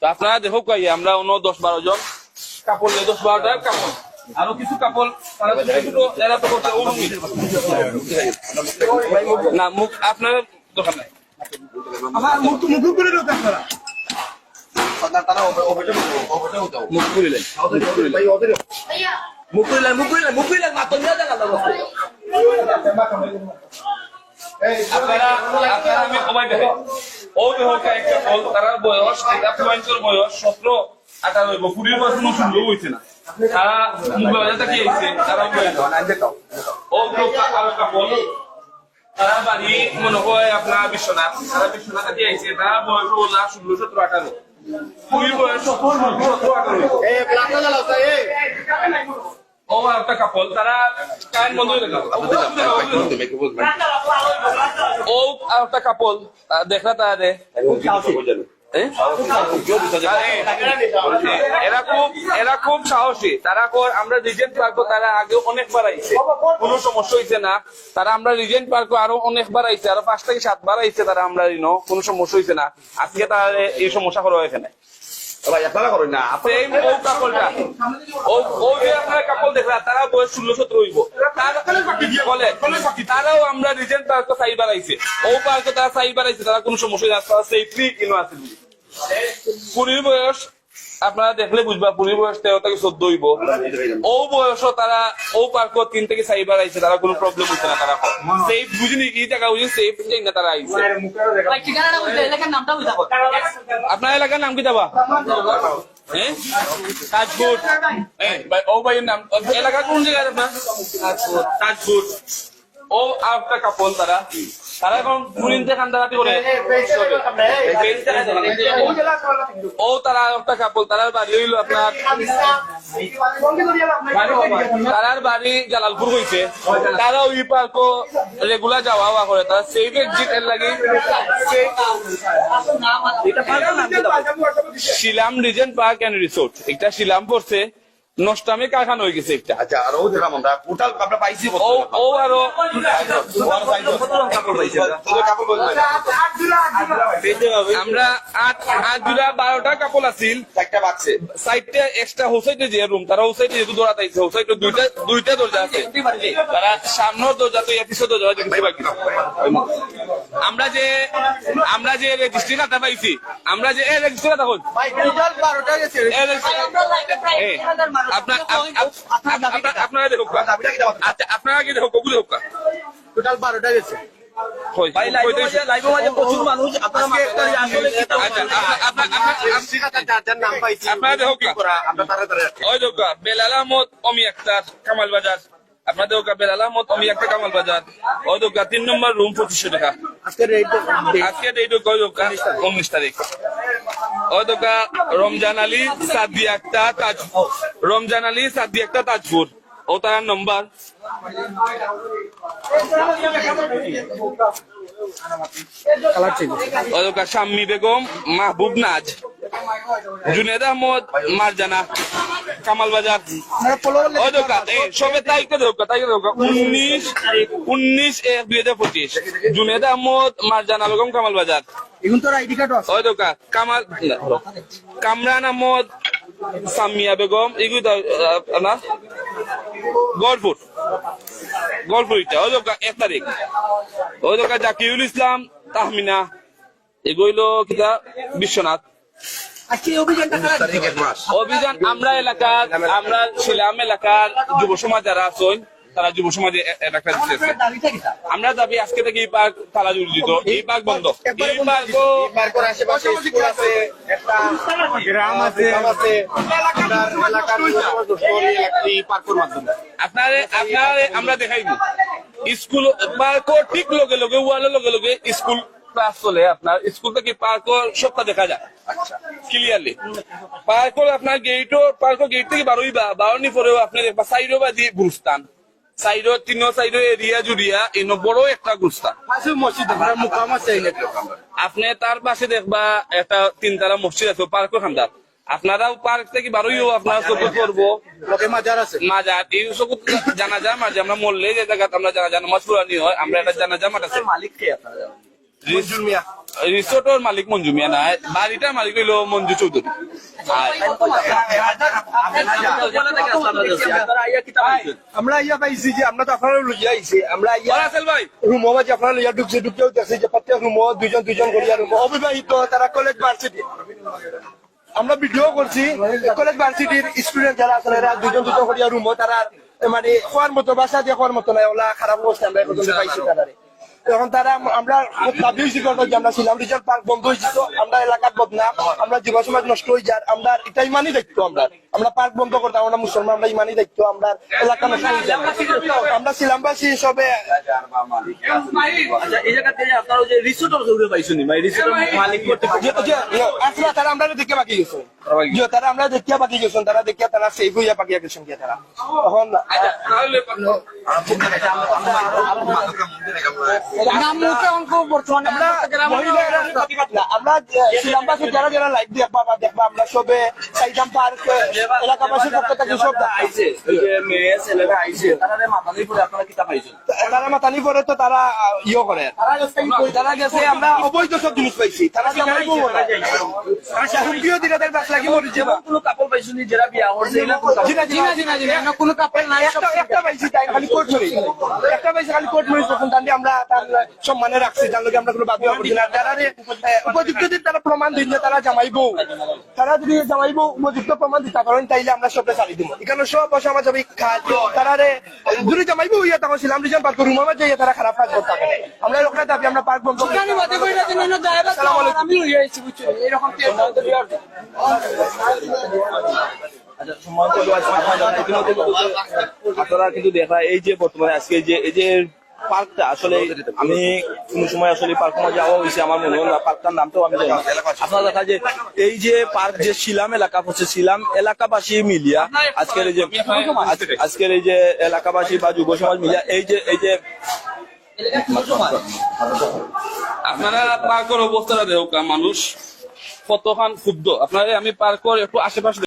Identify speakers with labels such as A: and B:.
A: তো আপনারা দেখো কই আমরা অন্য দশ বারো জন কাপড় নিয়ে দশ বারোটা কাপড়। আরও কিছু কাপড় এরা তো না মুখ আপনার দোকান। নাই
B: আমার মুখ মুখ করে দিতে আপনারা।
A: মুখ খুলিলেন
C: মাত্র নিয়ে
A: আপনারা আপনারা আমি সবাই দেখে ও একটা ফল তারা বয়স এটা পয়েন্টের বয়স সতেরো আঠারো হইব কুড়ির বয়স কোনো সুন্দর হইছে না। তারা মোবাইল কি আইছে তারা বাড়ি মনে হয় আপনার বিশ্বনাথ তারা বিশ্বনাথ দিয়ে আইছে তারা বয়স ওলা ষোলো সতেরো আঠারো। কুড়ির বয়স সতেরো আঠারো। ও একটা কাপড় তারা ও আর একটা কাপল দেখলা তারে এরা খুব এরা খুব সাহসী। তারা কর- আমরা রিজেন্ট পার্ক তারা আগে অনেকবার আইছে। কোনো সমস্যা হইছে না। তারা আমরা রিজেন্ট পার্ক আরও অনেকবার আইছে আরও পাঁচ থেকে সাতবার আইছে তারা আমরা কোনো সমস্যা হইছে না। আজকে তারা এই সমস্যা করো এখানে তারা বয়স ষোলো সতেরো হইব। তারা- বলে? তারাও আমরা রিজেন্ট পার্ক সাইবার আইছে ও পার্ক তারা সাইবার আইছে তারা কোনো সমস্যা না তারা সেফলি কিনো আছে পুরীর বয়স আপনারা দেখলে বুঝবা পুরীর বয়স তেরো থেকে চোদ্দ হইব। ও বয়সও তারা ও পার্ক তিন থেকে চারিবার আইছে তারা কোনো প্রবলেম হচ্ছে না তারা সেফ বুঝিনি কি জায়গা বুঝি? সেফ না তারা আইছে। আপনার এলাকার নাম কি দাবা। হ্যাঁ ভাই, ও ভাইয়ের নাম এলাকা কোন জায়গায় আপনার তাজপুর তাজপুর ও একটা কাপল তারা তারা এখন পুলিনতে কান্দাকাটি করে ও তারা একটা কাপল তারা বাড়ি হইল আপনার তারার বাড়ি জালালপুর হইছে। তারা ওই পার্ক রেগুলার যাওয়া আওয়া করে। তারা সেই এক্সিট এর লাগি শিলাম রিজেন্ট পার্ক এন্ড রিসোর্ট এটা শিলাম পড়ছে। নষ্টামে কারখানা হয়ে গেছে একটা।
D: আচ্ছা আরও দেখাম আমরা টোটাল আমরা পাইছি কত
A: ও
D: আরও
A: আমরা আট আট জুড়া বারোটা কাপড় আছিল।
D: চারটা বাক্সে।
A: সাইডটা এক্সট্রা হোসাইটে যে রুম তারা হোসাইটে যেহেতু দৌড়া তাইছে হোসাইটে দুইটা দুইটা দরজা আছে। তারা সামনের দরজা তো এপিসোড দরজা দেখতে বাকি আমরা যে আমরা যে রেজিস্ট্রি খাতা পাইছি আমরা যে রেজিস্ট্রি খাতা হল
C: টোটাল বারোটা গেছে।
A: আপনার দেখো আচ্ছা আপনারা কি দেখো কবুল
C: টোটাল বারোটা গেছে
A: আচ্ছা বেলাল আহমদ অমি আক্তার কামাল বাজার। আপনাদের ওকা বেলাল আহমদ অমি আক্তার কামাল বাজার। ওই দোকা তিন নম্বর রুম পঁচিশশো টাকা।
C: আজকে
A: ওই দোকা উনিশ তারিখ। ওই দোকা রমজান আলী সাদি আক্তার তাজ রমজান আলী সাদি একটা তাজপুর। ও তার নম্বর শাম্মী বেগম মাহবুব নাজ জুনেদ আহমদ মারজানা কামাল বাজার। সবে তারিখটা দোকা উনিশ উনিশ এক দুই হাজার পঁচিশ। জুনেদ আহমদ মারজানা বেগম কামাল বাজার।
C: এখন তোর আইডি কার্ড আছে।
A: ওই দোকা কামাল কামরান আহমদ সামিয়া বেগম এগুলো না? গড়পুর গড়পুর এটা। ওই এক তারিখ। ওই জাকিউল ইসলাম তাহমিনা। এগুলো কিতা? বিশ্বনাথ। অভিযান আমরা এলাকার আমরা ছিলাম এলাকার যুব সমাজ যারা আছেন তারা যুব সমাজে এ- এলাকা দিতেছে আমরা দাবি আজকে থেকে এই পার্ক তালা জুড়ে দিত। এই পার্ক বন্ধ। এই পার্ক
D: পার্কের আশেপাশে স্কুল আছে একটা গ্রাম আছে। আপনার এলাকার এই পার্কের মাধ্যমে।
A: আপনারে আমরা দেখাইব স্কুল পার্ক ঠিক লগে লগে ওয়ালের লগে লগে স্কুল ক্লাস চলে। আপনার স্কুল থেকে পার্ক সবটা দেখা যায়। ক্লিয়ারলি পার্ক আপনার গেট পার্ক গেট থেকে বারোই বা বারোনি পরেও আপনার দেখবা সাইডো বা দিয়ে গুরুস্থান সাইডো তিন সাইডো এরিয়া জুড়িয়া ইনো বড় একটা আপনি তার পাশে দেখবা তিনতলা মসজিদ আছে পার্ক খান্দার আপনারাও পার্ক থেকে বারোইও আপনারা চকুত করব
D: মাজার আছে।
A: মাজার এই জানাজা মাঝে আমরা মরলে যে আমরা জানাজা নামাজ পুরানি হয় আমরা একটা জানাজা মাঠ আছে।
C: মালিক কে আপনারা?
A: রিসোর্টের মালিক মঞ্জু মিয়া না বাড়িটার মালিক হইল মঞ্জু চৌধুরী
B: আমরা ইয়া পাইছি যে আমরা তো আপনারা লইয়া আইছি আমরা ইয়া
A: রাসেল ভাই
B: রুম মাঝে আপনারা লইয়া ঢুকছে ঢুকতে হইতেছে যে প্রত্যেক রুম দুইজন দুইজন করিয়া রুম অবিবাহিত তারা কলেজ ভার্সিটি আমরা ভিডিও করছি কলেজ ভার্সিটির স্টুডেন্ট যারা আছে এরা দুজন দুজন করিয়া রুম তারা মানে খোয়ার মতো বাসা দিয়ে খোয়ার মতো নাই ওলা খারাপ অবস্থা আমরা এখন পাইছি তারা এখন তারা আমরা দাবি হয়েছি যে আমরা ছিলাম রিজার্ভ পার্ক বন্ধ হয়েছিল আমরা এলাকার বদনাম, আমরা যুব সমাজ নষ্ট হয়ে যার আমরা এটাই মানি দেখতো আমরা। আমরা পার্ক বন্ধ করতাম আমরা মুসলমান আমরা ইমানই দেখতো আমরা এলাকা আমরা ছিলামবাসী সবে
C: আচ্ছা মানে রিসোর্টের মালিক করতে
B: যে- যে- যে, আসলে তারা আমরা দেখে বাকি গেছে যে তারা আমরা দেখিয়া বাকি গেছেন তারা দেখিয়া তারা সেফ হইয়া বাকি গেছেন তারা। তখন
A: তাহলে
B: মহিলারা না, আমরা যে- যারা যারা লাইভ দেখবা বা দেখবা আমরা সবে পার্ক এলাকাবাসীর পক্ষ থেকে সব
C: আইছে ওই যে মেয়ে ছেলেরা আইছে তারা পড়ে আপনারা পাইছেন?
B: তারা মাতানি পরে তো তারা ইয়ে করে। তারা গেছে আমরা অবৈধ সব জিনিস পাইছি। তারা না হুমকিও দিলে তাদের বাস লাগি মরে যাবে
C: কোনো কাপড় পাইছেন নি যারা বিয়া করছে কোনো
B: জিনা জিনা জিনা জিনা কোনো কাপড় নাই একটা একটা পাইছি তাই খালি কোর্ট মরি একটা পাইছি খালি কোর্ট মরি তখন আমরা তার সম্মানে রাখছি তার লগে আমরা কোনো বাদ দেওয়া করছি না যারা রে, উপযুক্ত যদি তারা প্রমাণ দিন যে তারা জামাইবো তারা যদি জামাইবো উপযুক্ত প্রমাণ দিতে পারেন তাইলে আমরা সবটা ছাড়ি দিব এখানে সব বসে আমার যাবে তারা রে দূরে জামাইবো ইয়া তখন ছিলাম পার্ক রুম আমার যাইয়া তারা খারাপ কাজ করতে আমরা ওখানে দাবি আমরা পার্ক বন্ধ আমি এরকম
C: আচ্ছা, দর্শক, আপনারা কিন্তু আপনারা কিন্তু দেখা এই যে বর্তমানে আজকে এই যে এই যে পার্কটা আসলে আমি কোন সময় আসলে পার্ক যাওয়া হয়েছে, আমার মনে না, পার্কটার নামটাও আমি জানি। আপনারা দেখা যে এই যে পার্ক যে শিলাম এলাকা হচ্ছে শিলাম এলাকাবাসী মিলিয়া, আজকের এই যে, আজ- আজকের এই যে এলাকাবাসী বা যুব সমাজ মিলিয়া, এই যে এই যে
A: আপনারা পার্কের অবস্থাটা দেখুক, মানুষ কতখান ক্ষুব্ধ আপনারা আমি পার্কের একটু আশেপাশে